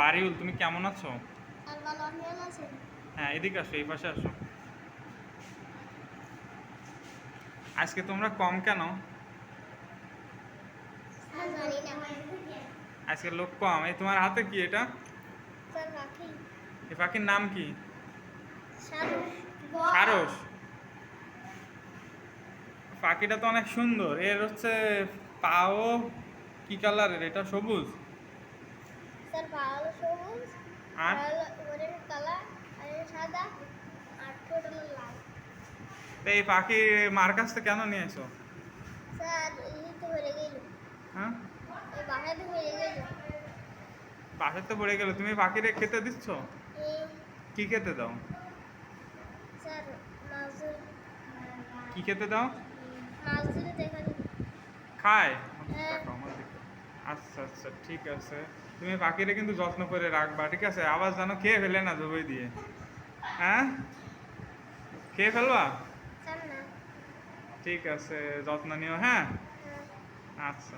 বাড়িউল তুমি কেমন আছো? হ্যাঁ এদিকে আসো এই পাশে আসো। আজকে তোমরা কম কেন? আজকে লোক কম। এই তোমার হাতে কি এটা? এই পাখির নাম কি? সারস। পাখিটা তো অনেক সুন্দর। এর হচ্ছে পাও কি কালারের? এটা সবুজ? স্যার ভালো সবুজ আর? ওরের কালার আর সাদা আর ঠোঁট লাল। তো এই পাখি মার কাছ থেকে কেন নিয়ে এসো স্যার এই তো বেড়ে গেল। হ্যাঁ? এই বাসাতে বেড়ে গেল। পাশের তো পড়ে গেল। তুমি পাখিরে খেতে দিচ্ছ? কি খেতে দাও? স্যার মাছ কি খেতে দাও? মাছ ধরে দেখা খায় হ্যাঁ। আচ্ছা আচ্ছা ঠিক আছে। তুমি পাখিরে কিন্তু যত্ন করে রাখবা ঠিক আছে? আবার জানো খেয়ে ফেলে না জবই দিয়ে। হ্যাঁ? খেয়ে ফেলবা? ঠিক আছে যত্ন নিও হ্যাঁ? হ্যাঁ। আচ্ছা।